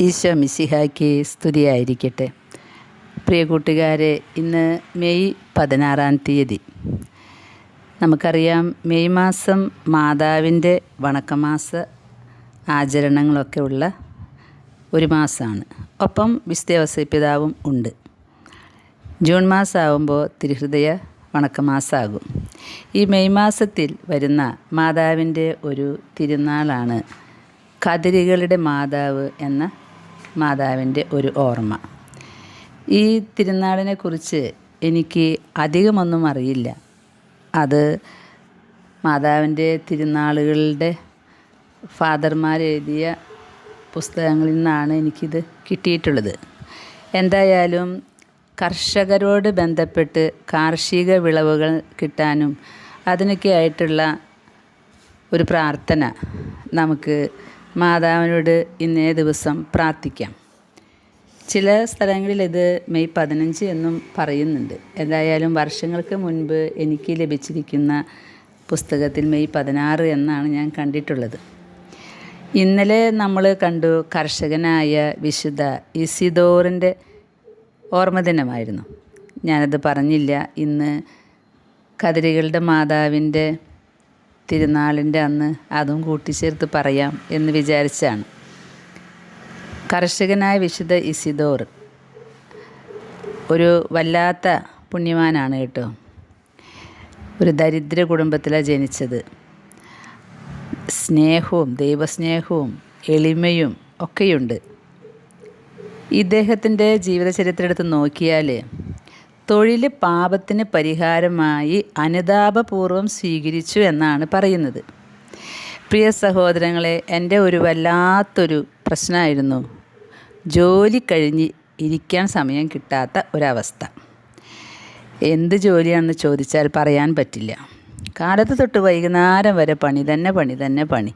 ഈശോ മിസിഹാക്ക് സ്തുതിയായിരിക്കട്ടെ. പ്രിയ കൂട്ടുകാരെ ഇന്ന് മെയ് പതിനാറാം തീയതി. നമുക്കറിയാം മെയ് മാസം മാതാവിന്റെ വണക്കമാസ ആചരണങ്ങളൊക്കെ ഉള്ള ഒരു മാസമാണ്. ഒപ്പം വിസ്തവസ ഉണ്ട്. ജൂൺ മാസമാകുമ്പോൾ തിരുഹൃദയ വണക്കമാസമാകും. ഈ മെയ് മാസത്തിൽ വരുന്ന മാതാവിന്റെ ഒരു തിരുനാളാണ് കതിരുകളുടെ മാതാവ് എന്ന മാതാവിന്റെ ഒരു ഓർമ്മ. ഈ തിരുനാളിനെക്കുറിച്ച് എനിക്ക് അധികമൊന്നും അറിയില്ല. അത് മാതാവിന്റെ തിരുനാളുകളുടെ ഫാദർമാർ എഴുതിയ പുസ്തകങ്ങളിൽ നിന്നാണ് എനിക്കിത് കിട്ടിയിട്ടുള്ളത്. എന്തായാലും കർഷകരോട് ബന്ധപ്പെട്ട് കാർഷിക വിളവുകൾ കിട്ടാനും അതിനൊക്കെ ആയിട്ടുള്ള ഒരു പ്രാർത്ഥന നമുക്ക് മാതാവിനോട് ഇന്നേ ദിവസം പ്രാർത്ഥിക്കാം. ചില സ്ഥലങ്ങളിൽ ഇത് മെയ് പതിനഞ്ച് എന്നും പറയുന്നുണ്ട്. എന്തായാലും വർഷങ്ങൾക്ക് മുൻപ് എനിക്ക് ലഭിച്ചിരിക്കുന്ന പുസ്തകത്തിൽ മെയ് പതിനാറ് എന്നാണ് ഞാൻ കണ്ടിട്ടുള്ളത്. ഇന്നലെ നമ്മൾ കണ്ടു കർഷകനായ വിശുദ്ധ ഇസിദോറിന്റെ ഓർമ്മദിനമായിരുന്നു ഞാനത് പറഞ്ഞില്ല. ഇന്ന് കതിരികളുടെ മാതാവിന്റെ തിരുനാളിന്റെ അന്ന് അതും കൂട്ടിച്ചേർത്ത് പറയാം എന്ന് വിചാരിച്ചാണ്. കർഷകനായ വിശുദ്ധ ഇസിദോർ ഒരു വല്ലാത്ത പുണ്യവാനാണ് കേട്ടോ. ഒരു ദരിദ്ര കുടുംബത്തിലാണ് ജനിച്ചത്. സ്നേഹവും ദൈവസ്നേഹവും എളിമയും ഒക്കെയുണ്ട്. ഇദ്ദേഹത്തിന്റെ ജീവിതചരിത്രം എടുത്ത് നോക്കിയാൽ തൊഴിൽ പാപത്തിന് പരിഹാരമായി അനുതാപപൂർവം സ്വീകരിച്ചു എന്നാണ് പറയുന്നത്. പ്രിയ സഹോദരങ്ങളെ എന്റെ ഒരു വല്ലാത്തൊരു പ്രശ്നമായിരുന്നു. ജോലി കഴിഞ്ഞ് ഇരിക്കാൻ സമയം കിട്ടാത്ത ഒരവസ്ഥ. എന്ത് ജോലിയാണെന്ന് ചോദിച്ചാൽ പറയാൻ പറ്റില്ല. കാലത്ത് തൊട്ട് വൈകുന്നേരം വരെ പണി തന്നെ പണി തന്നെ പണി.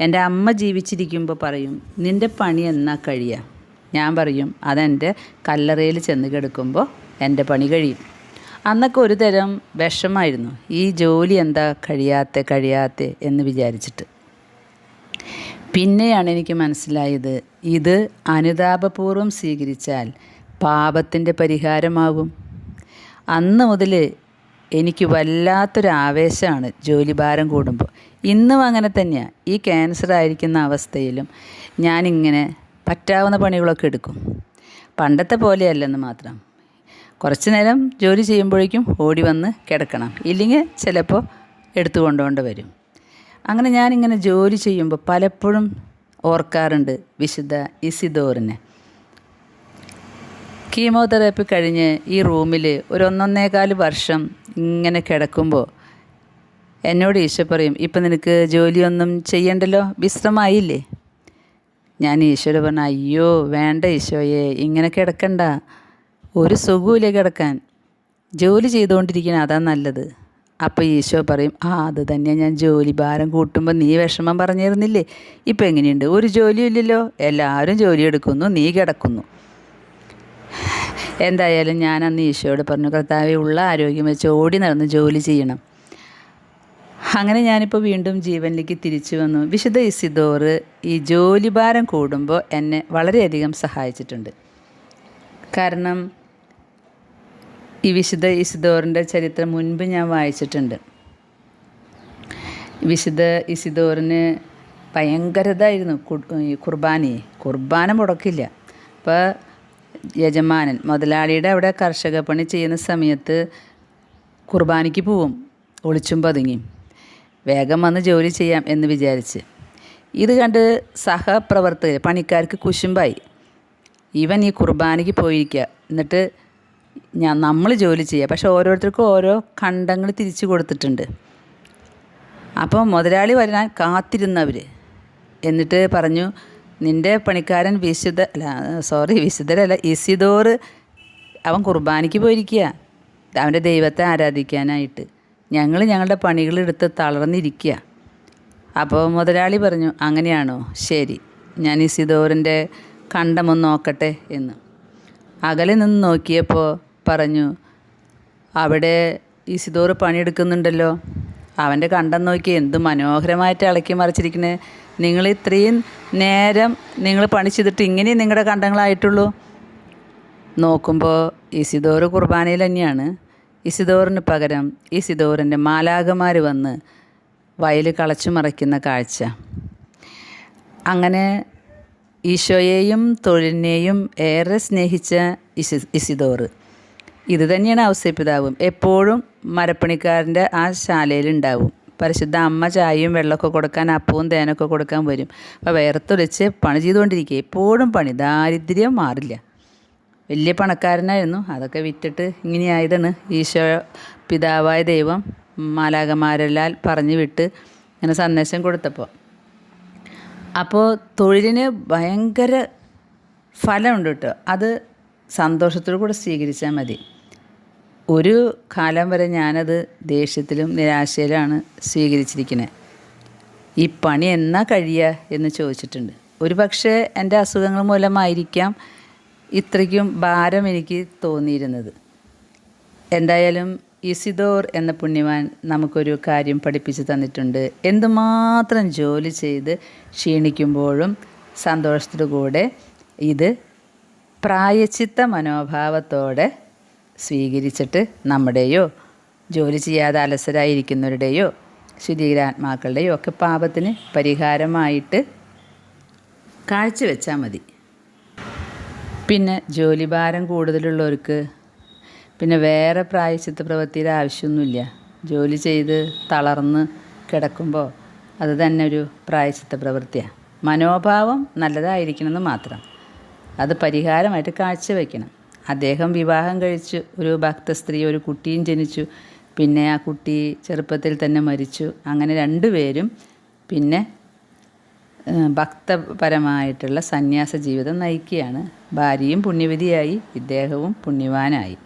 എന്റെ അമ്മ ജീവിച്ചിരിക്കുമ്പോൾ പറയും നിന്റെ പണി എന്നാ കഴിയുക ഞാൻ പറയും അതെന്റെ കല്ലറയിൽ ചെന്ന് കിടക്കുമ്പോൾ എന്റെ പണി കഴിയും. അന്നൊക്കെ ഒരു തരം വിഷമായിരുന്നു. ഈ ജോലി എന്താ കഴിയാത്ത കഴിയാത്ത എന്ന് വിചാരിച്ചിട്ട്. പിന്നെയാണ് എനിക്ക് മനസ്സിലായത് ഇത് അനുതാപപൂർവം സ്വീകരിച്ചാൽ പാപത്തിന്റെ പരിഹാരമാകും അന്ന് മുതൽ എനിക്ക് വല്ലാത്തൊരു ആവേശമാണ് ജോലിഭാരം കൂടുമ്പോൾ. ഇന്നും അങ്ങനെ തന്നെയാണ് ഈ ക്യാൻസർ ആയിരിക്കുന്ന അവസ്ഥയിലും ഞാനിങ്ങനെ പറ്റാവുന്ന പണികളൊക്കെ എടുക്കും. പണ്ടത്തെ പോലെയല്ലെന്ന് മാത്രം. കുറച്ച് നേരം ജോലി ചെയ്യുമ്പോഴേക്കും ഓടി വന്ന് കിടക്കണം. ഇല്ലെങ്കിൽ ചിലപ്പോൾ എടുത്തു കൊണ്ടുകൊണ്ട് വരും. അങ്ങനെ ഞാനിങ്ങനെ ജോലി ചെയ്യുമ്പോൾ പലപ്പോഴും ഓർക്കാറുണ്ട് വിശുദ്ധ ഇസിദോറിനെ. കീമോതെറാപ്പി കഴിഞ്ഞ് ഈ റൂമിൽ ഒരു ഒന്നൊന്നേകാൽ വർഷം ഇങ്ങനെ കിടക്കുമ്പോൾ എന്നോട് ഈശോ പറയും ഇപ്പം നിനക്ക് ജോലിയൊന്നും ചെയ്യണ്ടല്ലോ? വിശ്രമായില്ലേ ഞാൻ ഈശോയോട് പറഞ്ഞു അയ്യോ വേണ്ട ഈശോയെ ഇങ്ങനെ കിടക്കണ്ട. ഒരു സുഖമില്ല കിടക്കാൻ. ജോലി ചെയ്തുകൊണ്ടിരിക്കണം അതാ നല്ലത്. അപ്പോൾ ഈശോ പറയും ആ അത് തന്നെയാണ് ഞാൻ ജോലി ഭാരം കൂട്ടുമ്പോൾ നീ വിഷമം പറഞ്ഞിരുന്നില്ലേ? ഇപ്പം എങ്ങനെയുണ്ട്? ഒരു ജോലിയും ഇല്ലല്ലോ. എല്ലാവരും ജോലി എടുക്കുന്നു നീ കിടക്കുന്നു. എന്തായാലും ഞാൻ അന്ന് ഈശോയോട് പറഞ്ഞു കർത്താവെ ഉള്ള ആരോഗ്യം വെച്ച് ഓടി നടന്ന് ജോലി ചെയ്യണം. അങ്ങനെ ഞാനിപ്പോൾ വീണ്ടും ജീവനിലേക്ക് തിരിച്ചു വന്നു. വിശുദ്ധ ഇസിദോർ ഈ ജോലി ഭാരം കൂടുമ്പോൾ എന്നെ വളരെയധികം സഹായിച്ചിട്ടുണ്ട്. കാരണം ഈ വിശുദ്ധ ഇസിദോറിന്റെ ചരിത്രം മുൻപ് ഞാൻ വായിച്ചിട്ടുണ്ട്. വിശുദ്ധ ഇസിദോറിന് ഭയങ്കരതായിരുന്നു കുർബാനി. കുർബാന മുടക്കില്ല. അപ്പോൾ യജമാനൻ മുതലാളിയുടെ അവിടെ കർഷക പണി ചെയ്യുന്ന സമയത്ത് കുർബാനയ്ക്ക് പോവും ഒളിച്ചും പതുങ്ങിയും. വേഗം വന്ന് ജോലി ചെയ്യാം എന്ന് വിചാരിച്ച്. ഇത് കണ്ട് സഹപ്രവർത്തകർ പണിക്കാർക്ക് കുശുമ്പായി. ഇവൻ ഈ കുർബാനയ്ക്ക് പോയിരിക്കുക. എന്നിട്ട് ഞാൻ നമ്മൾ ജോലി ചെയ്യുക പക്ഷെ ഓരോരുത്തർക്കും ഓരോ ഖണ്ഡങ്ങൾ തിരിച്ചു കൊടുത്തിട്ടുണ്ട്. അപ്പോൾ മുതലാളി വരാൻ കാത്തിരുന്നവർ എന്നിട്ട് പറഞ്ഞു നിന്റെ പണിക്കാരൻ വിശുദ്ധ അല്ല സോറി വിശുദ്ധരല്ല ഇസിദോർ അവൻ കുർബാനയ്ക്ക് പോയിരിക്കുക. അവന്റെ ദൈവത്തെ ആരാധിക്കാനായിട്ട്. ഞങ്ങൾ ഞങ്ങളുടെ പണികളെടുത്ത് തളർന്നിരിക്കുക. അപ്പോൾ മുതലാളി പറഞ്ഞു അങ്ങനെയാണോ? ശരി ഞാൻ ഇസിദോറിന്റെ കണ്ടമൊന്ന് നോക്കട്ടെ എന്ന്. അകലെ നിന്ന് നോക്കിയപ്പോൾ പറഞ്ഞു അവിടെ ഇസിദോറ് പണിയെടുക്കുന്നുണ്ടല്ലോ. അവന്റെ കണ്ടം നോക്കി എന്ത് മനോഹരമായിട്ട് ഇളക്കി മറിച്ചിരിക്കണേ. നിങ്ങൾ ഇത്രയും നേരം നിങ്ങൾ പണി ചെയ്തിട്ട് ഇങ്ങനെ നിങ്ങളുടെ കണ്ടങ്ങളായിട്ടുള്ളൂ. നോക്കുമ്പോൾ ഇസിദോറ് കുർബാനയിൽ തന്നെയാണ്. ഇസിദോറിന് പകരം ഇസിദോറിന്റെ മാലാകമാർ വന്ന് വയൽ കളച്ചു മറിക്കുന്ന കാഴ്ച. അങ്ങനെ ഈശോയെയും തൊഴിലിനെയും ഏറെ സ്നേഹിച്ച ഇസി ഇസിദോറ് ഇത് തന്നെയാണ് എപ്പോഴും മരപ്പണിക്കാരന്റെ ആ ശാലയിലുണ്ടാവും. പരിശുദ്ധ അമ്മ ചായയും വെള്ളമൊക്കെ കൊടുക്കാൻ അപ്പവും തേനൊക്കെ കൊടുക്കാൻ വരും. അപ്പോൾ വേർത്തൊലിച്ച് പണി ചെയ്തുകൊണ്ടിരിക്കുക എപ്പോഴും പണി. ദാരിദ്ര്യം മാറില്ല. വലിയ പണക്കാരനായിരുന്നു. അതൊക്കെ വിറ്റിട്ട് ഇങ്ങനെയായതാണ്. ഈശോ പിതാവായ ദൈവം മാലാകമാരെല്ലാം പറഞ്ഞു വിട്ട് ഇങ്ങനെ സന്ദേശം കൊടുത്തപ്പോൾ. അപ്പോൾ തൊഴിലിന് ഭയങ്കര ഫലമുണ്ട് കേട്ടോ. അത് സന്തോഷത്തോടു കൂടെ സ്വീകരിച്ചാൽ മതി. ഒരു കാലം വരെ ഞാനത് ദേഷ്യത്തിലും നിരാശയിലാണ് സ്വീകരിച്ചിരിക്കുന്നത് ഈ പണി എന്നാ കഴിയുക എന്ന് ചോദിച്ചിട്ടുണ്ട്. ഒരു പക്ഷേ എന്റെ അസുഖങ്ങൾ മൂലമായിരിക്കാം ഇത്രയ്ക്കും ഭാരം എനിക്ക് തോന്നിയിരുന്നത്. എന്തായാലും ഇസിദോർ എന്ന പുണ്യവാൻ നമുക്കൊരു കാര്യം പഠിപ്പിച്ചു തന്നിട്ടുണ്ട്. എന്തുമാത്രം ജോലി ചെയ്ത് ക്ഷീണിക്കുമ്പോഴും സന്തോഷത്തോടു കൂടെ ഇത് പ്രായച്ചിത്ത മനോഭാവത്തോടെ സ്വീകരിച്ചിട്ട് നമ്മുടെയോ ജോലി ചെയ്യാതെ അലസരായിരിക്കുന്നവരുടെയോ ശുദ്ധീകരാത്മാക്കളുടെയോ ഒക്കെ പാപത്തിന് പരിഹാരമായിട്ട് കാഴ്ചവെച്ചാൽ മതി. പിന്നെ ജോലിഭാരം കൂടുതലുള്ളവർക്ക് പിന്നെ വേറെ പ്രായശ്ചിത്ത പ്രവൃത്തിയുടെ ആവശ്യമൊന്നുമില്ല. ജോലി ചെയ്ത് തളർന്ന് കിടക്കുമ്പോൾ അത് തന്നെ ഒരു പ്രായശ്ചിത്ത പ്രവൃത്തിയാണ്. മനോഭാവം നല്ലതായിരിക്കണമെന്ന് മാത്രം. അത് പരിഹാരമായിട്ട് കാഴ്ചവെക്കണം അദ്ദേഹം വിവാഹം കഴിച്ചു. ഒരു ഭക്ത സ്ത്രീ ഒരു കുട്ടിയും ജനിച്ചു. പിന്നെ ആ കുട്ടി ചെറുപ്പത്തിൽ തന്നെ മരിച്ചു. അങ്ങനെ രണ്ടുപേരും പിന്നെ ഭക്തപരമായിട്ടുള്ള സന്യാസ ജീവിതം നയിക്കുകയാണ്. ഭാര്യയും പുണ്യവിധിയായി ഇദ്ദേഹവും പുണ്യവാനായി.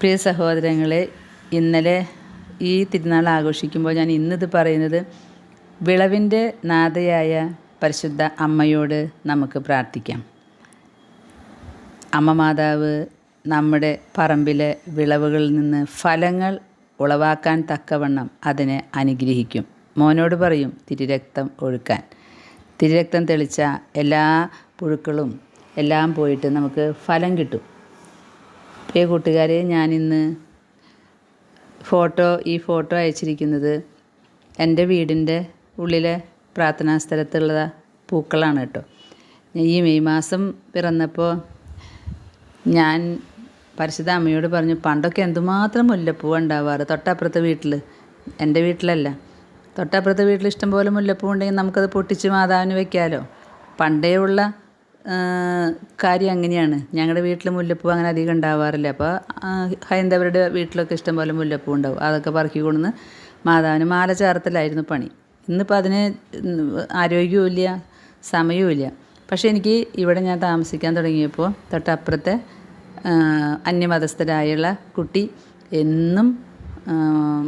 പ്രിയ സഹോദരങ്ങളെ ഇന്നലെ ഈ തിരുനാൾ ആഘോഷിക്കുമ്പോൾ ഞാൻ ഇന്നിത് പറയുന്നത് വിളവിന്റെ നാഥയായ പരിശുദ്ധ അമ്മയോട് നമുക്ക് പ്രാർത്ഥിക്കാം. അമ്മ മാതാവ് നമ്മുടെ പറമ്പിലെ വിളവുകളിൽ നിന്ന് ഫലങ്ങൾ ഉളവാക്കാൻ തക്കവണ്ണം അതിനെ അനുഗ്രഹിക്കും. മോനോട് പറയും തിരിരക്തം ഒഴുക്കാൻ. തിരിരക്തം തെളിച്ച എല്ലാ പുഴുക്കളും എല്ലാം പോയിട്ട് നമുക്ക് ഫലം കിട്ടും. പ്രിയ കൂട്ടുകാരെ ഞാനിന്ന് ഫോട്ടോ ഈ ഫോട്ടോ അയച്ചിരിക്കുന്നത് എന്റെ വീടിന്റെ ഉള്ളിലെ പ്രാർത്ഥനാ സ്ഥലത്തുള്ള പൂക്കളാണ് കേട്ടോ. ഈ മെയ് മാസം പിറന്നപ്പോൾ ഞാൻ പരിശുദ്ധ അമ്മയോട് പറഞ്ഞു പണ്ടൊക്കെ എന്തുമാത്രം മുല്ലപ്പൂ ഉണ്ടാവാറ്? തൊട്ടപ്പുറത്തെ വീട്ടിൽ എന്റെ വീട്ടിലല്ല. തൊട്ടപ്പുറത്തെ വീട്ടിൽ ഇഷ്ടംപോലെ മുല്ലപ്പൂ ഉണ്ടെങ്കിൽ നമുക്കത് പൊട്ടിച്ച് മാതാവിന് വെക്കാമല്ലോ പണ്ടേ ഉള്ള കാര്യം അങ്ങനെയാണ്. ഞങ്ങളുടെ വീട്ടിൽ മുല്ലപ്പൂ അങ്ങനെ അധികം ഉണ്ടാവാറില്ല. അപ്പോൾ ഹൈന്ദവരുടെ വീട്ടിലൊക്കെ ഇഷ്ടംപോലെ മുല്ലപ്പൂ ഉണ്ടാവും. അതൊക്കെ പറക്കി കൊണ്ടുവന്ന് മാതാവിന് മാല ചേർത്തലായിരുന്നു പണി. ഇന്നിപ്പോൾ അതിന് ആരോഗ്യവും ഇല്ല സമയവും ഇല്ല പക്ഷേ എനിക്ക് ഇവിടെ ഞാൻ താമസിക്കാൻ തുടങ്ങിയപ്പോൾ തൊട്ടപ്പുറത്തെ അന്യമതസ്ഥരായുള്ള കുട്ടി എന്നും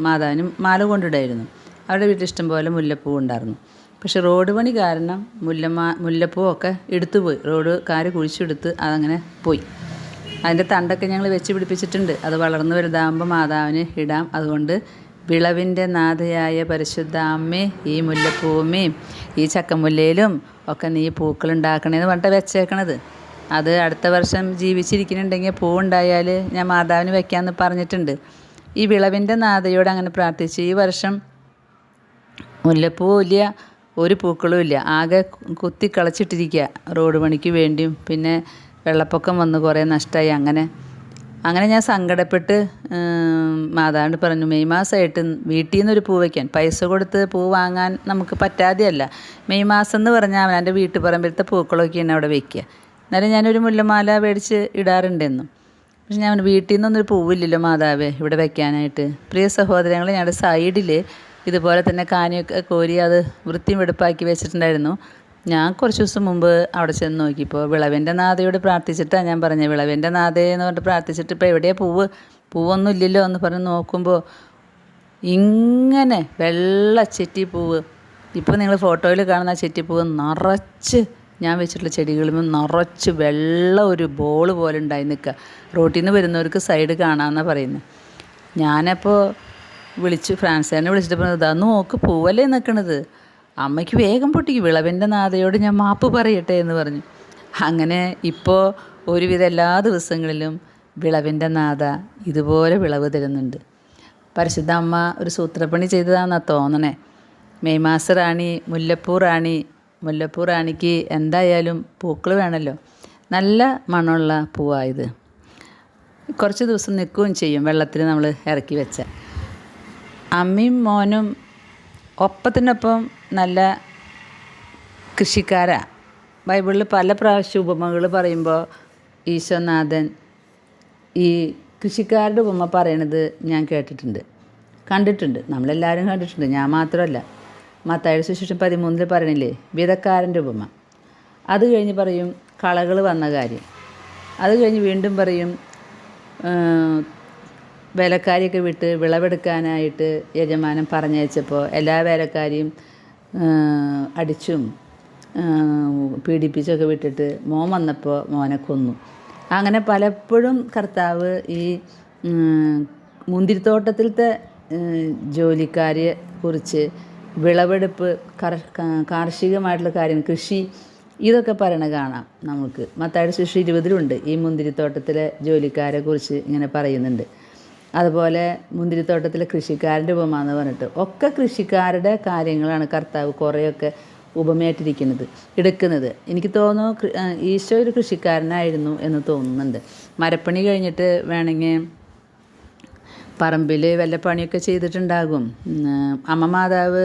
മാതാവിനും മാല കൊണ്ടിടായിരുന്നു. അവരുടെ വീട്ടിൽ ഇഷ്ടംപോലെ മുല്ലപ്പൂ ഉണ്ടായിരുന്നു. പക്ഷെ റോഡ് പണി കാരണം മുല്ലമാ മുല്ലപ്പൂവൊക്കെ എടുത്തു പോയി റോഡ് കാര് കുഴിച്ചെടുത്ത് അതങ്ങനെ പോയി. അതിന്റെ തണ്ടൊക്കെ ഞങ്ങൾ വെച്ച് പിടിപ്പിച്ചിട്ടുണ്ട്. അത് വളർന്നു വലുതാകുമ്പോൾ മാതാവിന് ഇടാം. അതുകൊണ്ട് വിളവിന്റെ നാഥയായ പരിശുദ്ധ അമ്മേ ഈ മുല്ലപ്പൂവമ്മേ ഈ ചക്കമുല്ലയിലും ഒക്കെ നീ പൂക്കളുണ്ടാക്കണേന്ന് പറഞ്ഞിട്ട് വെച്ചേക്കണത്. അത് അടുത്ത വർഷം ജീവിച്ചിരിക്കുന്നുണ്ടെങ്കിൽ പൂവുണ്ടായാൽ ഞാൻ മാതാവിന് വെക്കാമെന്ന് പറഞ്ഞിട്ടുണ്ട്. ഈ വിളവിന്റെ നാഥയോട് അങ്ങനെ പ്രാർത്ഥിച്ചു ഈ വർഷം മുല്ലപ്പൂവും ഇല്ല ഒരു പൂക്കളും ഇല്ല. ആകെ കുത്തി കളച്ചിട്ടിരിക്കുക റോഡ് പണിക്ക് വേണ്ടിയും പിന്നെ വെള്ളപ്പൊക്കം വന്ന് കുറേ നഷ്ടമായി. അങ്ങനെ അങ്ങനെ ഞാൻ സങ്കടപ്പെട്ട് മാതാവിന്റെ പറഞ്ഞു മെയ് മാസമായിട്ട് വീട്ടിൽ നിന്നൊരു പൂ വയ്ക്കാൻ പൈസ കൊടുത്ത് പൂ വാങ്ങാൻ നമുക്ക് പറ്റാതെയല്ല. മെയ് മാസം എന്ന് പറഞ്ഞാൽ അവന്റെ വീട്ടുപറമ്പിലത്തെ പൂക്കളൊക്കെയാണ് അവിടെ വയ്ക്കുക എന്നാലും ഞാനൊരു മുല്ലമാല മേടിച്ച് ഇടാറുണ്ടെന്നും. പക്ഷെ ഞാൻ വീട്ടിൽ നിന്നൊന്നൊരു പൂവില്ലല്ലോ മാതാവേ ഇവിടെ വയ്ക്കാനായിട്ട് പ്രിയ സഹോദരങ്ങൾ ഞങ്ങളുടെ സൈഡിൽ ഇതുപോലെ തന്നെ കാനിയൊക്കെ കോരി അത് വൃത്തിയും വെടുപ്പാക്കി വെച്ചിട്ടുണ്ടായിരുന്നു. ഞാൻ കുറച്ച് ദിവസം മുമ്പ് അവിടെ ചെന്ന് നോക്കിയപ്പോൾ വിളവിന്റെ നാഥയോട് പ്രാർത്ഥിച്ചിട്ടാണ് ഞാൻ പറഞ്ഞത്. വിളവിന്റെ നാഥയെ എന്ന് പറഞ്ഞിട്ട് പ്രാർത്ഥിച്ചിട്ട് ഇപ്പോൾ എവിടെയാണ് പൂവ്? പൂവൊന്നും ഇല്ലല്ലോ എന്ന് പറഞ്ഞ് നോക്കുമ്പോൾ ഇങ്ങനെ വെള്ള ചെറ്റിപ്പൂവ് ഇപ്പോൾ നിങ്ങൾ ഫോട്ടോയിൽ കാണുന്ന ചെറ്റിപ്പൂവ് നിറച്ച് ഞാൻ വെച്ചിട്ടുള്ള ചെടികളിൽ നിറച്ച് വെള്ള ഒരു ബോൾ പോലെ ഉണ്ടായി നിൽക്കുക റോട്ടിൽ നിന്ന് വരുന്നവർക്ക് സൈഡ് കാണാമെന്നാണ് പറയുന്നത് ഞാനപ്പോൾ വിളിച്ചു ഫ്രാൻസുകാരനെ വിളിച്ചിട്ട് പറഞ്ഞത് ഇതാ നോക്ക് പൂവല്ലേ നിൽക്കണത് അമ്മയ്ക്ക് വേഗം പൊട്ടിക്കും വിളവിന്റെ നാഥയോട് ഞാൻ മാപ്പ് പറയട്ടെ എന്ന് പറഞ്ഞു. അങ്ങനെ ഇപ്പോൾ ഒരുവിധം എല്ലാ ദിവസങ്ങളിലും വിളവിന്റെ നാഥ ഇതുപോലെ വിളവ് തരുന്നുണ്ട്. പരിശുദ്ധ അമ്മ ഒരു സൂത്രപ്പണി ചെയ്തതാണെന്നാണ് തോന്നണേ. മെയ് മാസ റാണി മുല്ലപ്പൂ റാണി മുല്ലപ്പൂ റാണിക്ക് എന്തായാലും പൂക്കൾ വേണമല്ലോ നല്ല മണമുള്ള പൂവായത്. കുറച്ച് ദിവസം നിൽക്കുകയും ചെയ്യും വെള്ളത്തിൽ നമ്മൾ ഇറക്കി വെച്ച അമ്മയും മോനും ഒപ്പത്തിനൊപ്പം നല്ല കൃഷിക്കാരാണ് ബൈബിളിൽ പല പ്രാവശ്യം ഉപമകൾ പറയുമ്പോൾ ഈശോനാഥൻ ഈ കൃഷിക്കാരുടെ ഉപമ പറയണത് ഞാൻ കേട്ടിട്ടുണ്ട്. കണ്ടിട്ടുണ്ട്. നമ്മളെല്ലാവരും കണ്ടിട്ടുണ്ട്. ഞാൻ മാത്രമല്ല മത്തായുടെ സുശേഷം പതിമൂന്നിൽ പറയണില്ലേ? വിധക്കാരന്റെ ഉപമ. അത് കഴിഞ്ഞ് പറയും കളകൾ വന്ന കാര്യം. അത് കഴിഞ്ഞ് വീണ്ടും പറയും വേലക്കാരിയൊക്കെ വിട്ട് വിളവെടുക്കാനായിട്ട് യജമാനൻ പറഞ്ഞയച്ചപ്പോൾ എല്ലാ വേലക്കാരിയും അടിച്ചും പീഡിപ്പിച്ചൊക്കെ വിട്ടിട്ട് മോൻ വന്നപ്പോൾ മോനെ കൊന്നു. അങ്ങനെ പലപ്പോഴും കർത്താവ് ഈ മുന്തിരിത്തോട്ടത്തിലത്തെ ജോലിക്കാരെ കുറിച്ച് വിളവെടുപ്പ് കാർഷികമായിട്ടുള്ള കാര്യം കൃഷി ഇതൊക്കെ പറയണ കാണാം നമുക്ക്. മത്തായുടെ ശിശു ഇരുപതിലുണ്ട്. ഈ മുന്തിരിത്തോട്ടത്തിലെ ജോലിക്കാരെ കുറിച്ച് ഇങ്ങനെ പറയുന്നുണ്ട്. അതുപോലെ മുന്തിരിത്തോട്ടത്തിലെ കൃഷിക്കാരന്റെ ഉപമ എന്ന് പറഞ്ഞിട്ട് ഒക്കെ കൃഷിക്കാരുടെ കാര്യങ്ങളാണ് കർത്താവ് കുറേയൊക്കെ ഉപമയായിട്ടിരിക്കുന്നത് എടുക്കുന്നത്. എനിക്ക് തോന്നുന്നു ഈശോ ഒരു കൃഷിക്കാരനായിരുന്നു എന്ന് തോന്നുന്നുണ്ട്. മരപ്പണി കഴിഞ്ഞിട്ട് വേണമെങ്കിൽ പറമ്പിൽ വല്ല പണിയൊക്കെ ചെയ്തിട്ടുണ്ടാകും. അമ്മ മാതാവ്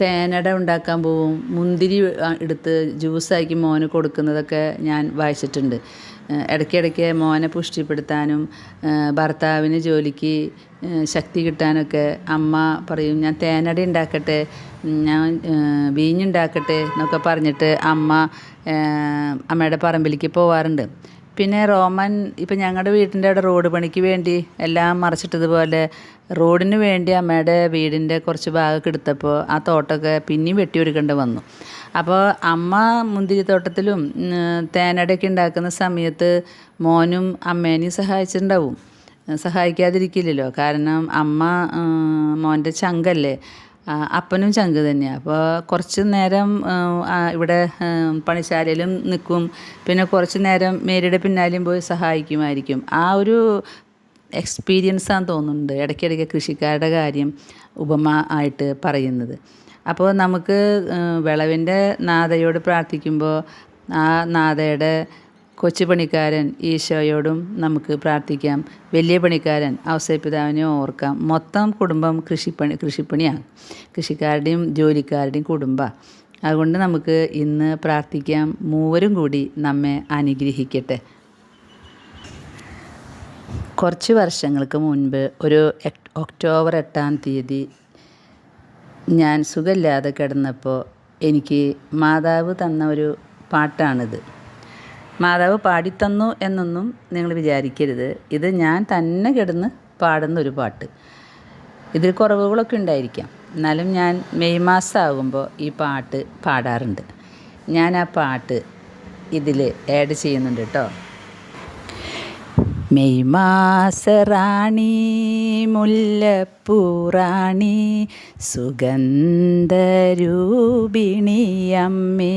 തേനട ഉണ്ടാക്കാൻ പോവും. മുന്തിരി എടുത്ത് ജ്യൂസാക്കി മോന് കൊടുക്കുന്നതൊക്കെ ഞാൻ വായിച്ചിട്ടുണ്ട്. ഇടയ്ക്കിടയ്ക്ക് മോനെ പുഷ്ടിപ്പെടുത്താനും ഭർത്താവിന് ജോലിക്ക് ശക്തി കിട്ടാനൊക്കെ അമ്മ പറയും ഞാൻ തേനട ഉണ്ടാക്കട്ടെ ഞാൻ വീഞ്ഞുണ്ടാക്കട്ടെ എന്നൊക്കെ പറഞ്ഞിട്ട് അമ്മ അമ്മയുടെ പറമ്പിലേക്ക് പോവാറുണ്ട്. പിന്നെ റോമൻ ഇപ്പം ഞങ്ങളുടെ വീടിന്റെ അവിടെ റോഡ് പണിക്ക് വേണ്ടി എല്ലാം മറിച്ചിട്ടതുപോലെ റോഡിന് വേണ്ടി അമ്മയുടെ വീടിന്റെ കുറച്ച് ഭാഗമൊക്കെ എടുത്തപ്പോൾ ആ തോട്ടമൊക്കെ പിന്നെയും വെട്ടിയൊരുക്കേണ്ടി വന്നു. അപ്പോൾ അമ്മ മുന്തിരിത്തോട്ടത്തിലും തേനടയൊക്കെ ഉണ്ടാക്കുന്ന സമയത്ത് മോനും അമ്മേനെയും സഹായിച്ചിട്ടുണ്ടാവും. സഹായിക്കാതിരിക്കില്ലല്ലോ. കാരണം അമ്മ മോന്റെ ചങ്കല്ലേ. അപ്പനും ചങ്ക് തന്നെയാണ് അപ്പോൾ കുറച്ച് നേരം ഇവിടെ പണിശാലയിലും നിൽക്കും പിന്നെ കുറച്ച് നേരം മേരിയുടെ പിന്നാലെയും പോയി സഹായിക്കുമായിരിക്കും. ആ ഒരു എക്സ്പീരിയൻസ് ആണെന്ന് തോന്നുന്നുണ്ട് ഇടയ്ക്കിടയ്ക്ക് കൃഷിക്കാരുടെ കാര്യം ഉപമ ആയിട്ട് പറയുന്നത്. അപ്പോൾ നമുക്ക് വിളവിന്റെ നാഥയോട് പ്രാർത്ഥിക്കുമ്പോൾ ആ നാഥയുടെ കൊച്ചു പണിക്കാരൻ ഈശോയോടും നമുക്ക് പ്രാർത്ഥിക്കാം. വലിയ പണിക്കാരൻ ഔസേപിതാവിനെ ഓർക്കാം. മൊത്തം കുടുംബം കൃഷിപ്പണി കൃഷിപ്പണിയാണ്. കൃഷിക്കാരുടെയും ജോലിക്കാരുടെയും കുടുംബമാണ് അതുകൊണ്ട് നമുക്ക് ഇന്ന് പ്രാർത്ഥിക്കാം. മൂവരും കൂടി നമ്മെ അനുഗ്രഹിക്കട്ടെ. കുറച്ച് വർഷങ്ങൾക്ക് മുൻപ് ഒരു ഒക്ടോബർ എട്ടാം തീയതി ഞാൻ സുഖമില്ലാതെ കിടന്നപ്പോൾ എനിക്ക് മാതാവ് തന്ന ഒരു പാട്ടാണിത്. മാതാവ് പാടിത്തന്നു എന്നൊന്നും നിങ്ങൾ വിചാരിക്കരുത്. ഇത് ഞാൻ തന്നെ കിടന്ന് പാടുന്ന ഒരു പാട്ട്. ഇതിൽ കുറവുകളൊക്കെ ഉണ്ടായിരിക്കാം. എന്നാലും ഞാൻ മെയ് മാസം ആകുമ്പോൾ ഈ പാട്ട് പാടാറുണ്ട്. ഞാൻ ആ പാട്ട് ഇതിൽ ആഡ് ചെയ്യുന്നുണ്ട് കേട്ടോ മെയ് മാസറാണി മുല്ലപ്പൂറാണി സുഗന്ധരൂപിണി അമ്മേ.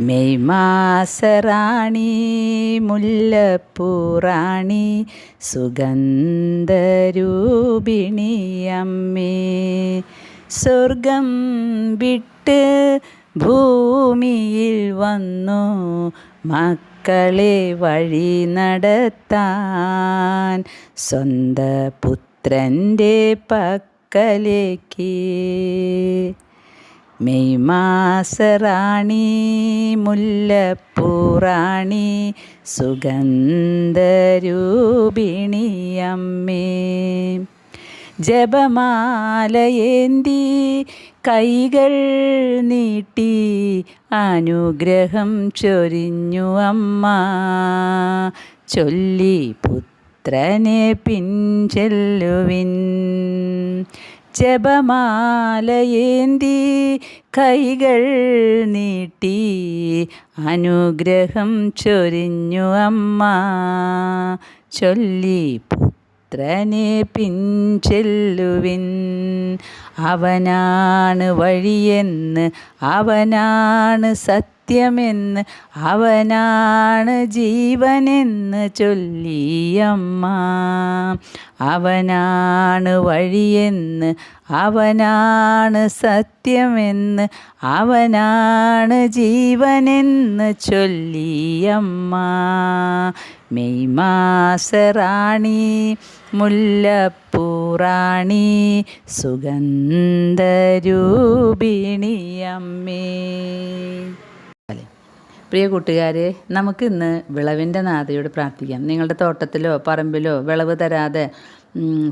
മെയ് മാസറാണി മുല്ലപ്പൂറാണി സുഗന്ധരൂപിണിയമ്മേ സ്വർഗം വിട്ട് ഭൂമിയിൽ വന്നു മക്കളെ വഴി നടത്താൻ സ്വന്തം പുത്രന്റെ പക്കലേക്ക്. മെയ് മാസറാണി മുല്ലപ്പൂറാണി സുഗന്ധരൂപിണി അമ്മേ. ജപമാലയേന്തി കൈകൾ നീട്ടി അനുഗ്രഹം ചൊരിഞ്ഞു അമ്മ. ചൊല്ലി പുത്രനെ പിൻചെല്ലുവിൻ. ജപമാലയേന്തി കൈകൾ നീട്ടി അനുഗ്രഹം ചൊരിഞ്ഞു അമ്മ. ചൊല്ലി പുത്രനെ പിൻചെല്ലുവിൻ അവനാണ് വഴിയെന്ന് അവനാണ് സത്യമെന്ന് അവനാണ് ജീവനെന്ന് ചൊല്ലിയമ്മ അവനാണ് വഴിയെന്ന് അവനാണ് സത്യമെന്ന് അവനാണ് ജീവനെന്ന് ചൊല്ലിയമ്മ മെയ് മാസറാണി മുല്ലപ്പൂറാണി സുഗന്ധരൂപിണി അമ്മേ. പ്രിയ കൂട്ടുകാരെ നമുക്ക് ഇന്ന് വിളവിന്റെ നാഥയോട് പ്രാർത്ഥിക്കാം. നിങ്ങളുടെ തോട്ടത്തിലോ പറമ്പിലോ വിളവ് തരാതെ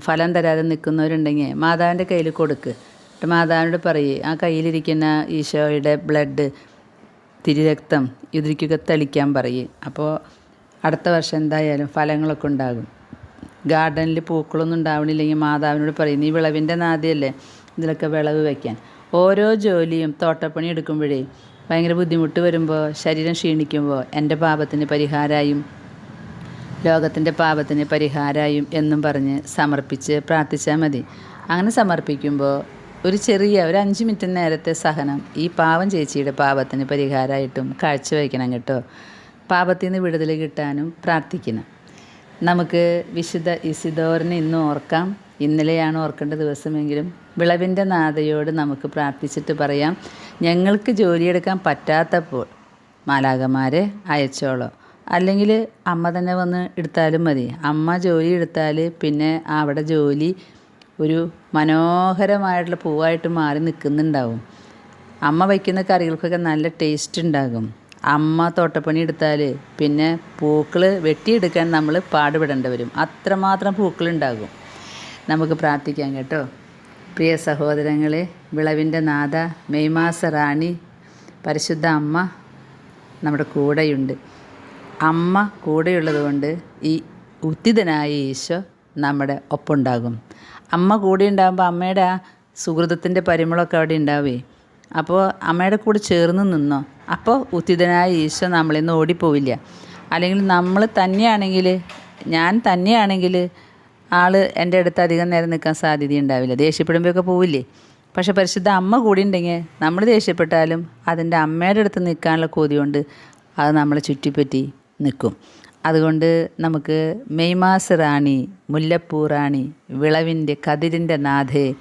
ഫലം തരാതെ നിൽക്കുന്നവരുണ്ടെങ്കിൽ മാതാവിന്റെ കയ്യിൽ കൊടുക്ക്. എന്നിട്ട് മാതാവിനോട് പറയേ ആ കയ്യിലിരിക്കുന്ന ഈശോയുടെ ബ്ലഡ് തിരിരക്തം ഇതിരിക്കുക തെളിക്കാൻ പറയും. അപ്പോൾ അടുത്ത വർഷം എന്തായാലും ഫലങ്ങളൊക്കെ ഉണ്ടാകും. ഗാർഡനിൽ പൂക്കളൊന്നും ഉണ്ടാവണില്ലെങ്കിൽ മാതാവിനോട് പറയും നീ വിളവിന്റെ നാദിയല്ലേ ഇതിലൊക്കെ വിളവ് വയ്ക്കാൻ. ഓരോ ജോലിയും തോട്ടപ്പണി എടുക്കുമ്പോഴേ ഭയങ്കര ബുദ്ധിമുട്ട് വരുമ്പോൾ ശരീരം ക്ഷീണിക്കുമ്പോൾ എന്റെ പാപത്തിന് പരിഹാരമായും ലോകത്തിന്റെ പാപത്തിന് പരിഹാരമായും എന്നും പറഞ്ഞ് സമർപ്പിച്ച് പ്രാർത്ഥിച്ചാൽ മതി. അങ്ങനെ സമർപ്പിക്കുമ്പോൾ ഒരു ചെറിയ ഒരു അഞ്ച് മിനിറ്റ് നേരത്തെ സഹനം ഈ പാവം ചേച്ചിയുടെ പാപത്തിന് പരിഹാരമായിട്ടും കാഴ്ചവെക്കണം കേട്ടോ. പാപത്തിൽ നിന്ന് വിടുതൽ കിട്ടാനും പ്രാർത്ഥിക്കണം. നമുക്ക് വിശുദ്ധ ഇസിദോറിനെ ഇന്ന് ഓർക്കാം. ഇന്നലെയാണ് ഓർക്കേണ്ട ദിവസമെങ്കിലും വിളവിന്റെ നാഥയോട് നമുക്ക് പ്രാർത്ഥിച്ചിട്ട് പറയാം. ഞങ്ങൾക്ക് ജോലിയെടുക്കാൻ പറ്റാത്തപ്പോൾ മാലാകമാരെ അയച്ചോളോ. അല്ലെങ്കിൽ അമ്മ തന്നെ വന്ന് എടുത്താലും മതി. അമ്മ ജോലി എടുത്താൽ പിന്നെ അവിടെ ജോലി ഒരു മനോഹരമായിട്ടുള്ള പൂവായിട്ട് മാറി നിൽക്കുന്നുണ്ടാവും. അമ്മ വയ്ക്കുന്ന കറികൾക്കൊക്കെ നല്ല ടേസ്റ്റ് ഉണ്ടാകും. അമ്മ തോട്ടപ്പണി എടുത്താൽ പിന്നെ പൂക്കൾ വെട്ടിയെടുക്കാൻ നമ്മൾ പാടുപെടേണ്ടി വരും. അത്രമാത്രം പൂക്കളുണ്ടാകും. നമുക്ക് പ്രാർത്ഥിക്കാം കേട്ടോ. പ്രിയ സഹോദരങ്ങളെ വിളവിന്റെ നാഥ മെയ് മാസ റാണി പരിശുദ്ധ അമ്മ നമ്മുടെ കൂടെയുണ്ട്. അമ്മ കൂടെയുള്ളത് കൊണ്ട് ഈ ഉത്തിതനായ ഈശോ നമ്മുടെ ഒപ്പുണ്ടാകും. അമ്മ കൂടെ ഉണ്ടാകുമ്പോൾ അമ്മയുടെ ആ സുഹൃതത്തിന്റെ പരിമളമൊക്കെ അവിടെ ഉണ്ടാവേ. അപ്പോൾ അമ്മയുടെ കൂടെ ചേർന്ന് നിന്നോ? അപ്പോൾ ഉത്തിതനായ ഈശോ നമ്മളിൽ നിന്ന് ഓടിപ്പോവില്ല. അല്ലെങ്കിൽ നമ്മൾ തന്നെയാണെങ്കിൽ ഞാൻ തന്നെയാണെങ്കിൽ ആൾ എന്റെ അടുത്ത് അധികം നേരം നിൽക്കാൻ സാധ്യതയുണ്ടാവില്ല ദേഷ്യപ്പെടുമ്പോഴൊക്കെ പോവില്ലേ? പക്ഷെ പരിശുദ്ധ അമ്മ കൂടി ഉണ്ടെങ്കിൽ നമ്മൾ ദേഷ്യപ്പെട്ടാലും അതിന്റെ അമ്മയുടെ അടുത്ത് നിൽക്കാനുള്ള കൊതി കൊണ്ട് അത് നമ്മളെ ചുറ്റിപ്പറ്റി നിൽക്കും. അതുകൊണ്ട് നമുക്ക് മെയ് മാസ റാണി മുല്ലപ്പൂ റാണി വിളവിന്റെ കതിരിന്റെ നാഥേ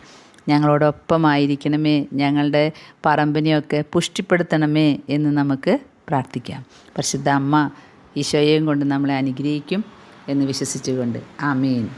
ഞങ്ങളോടൊപ്പമായിരിക്കണമേ ഞങ്ങളുടെ പറമ്പിനെയൊക്കെ പുഷ്ടിപ്പെടുത്തണമേ എന്ന് നമുക്ക് പ്രാർത്ഥിക്കാം. പരിശുദ്ധ അമ്മ ഈശോയെയും കൊണ്ട് നമ്മളെ അനുഗ്രഹിക്കും എന്ന് വിശ്വസിച്ചുകൊണ്ട്. ആമീൻ.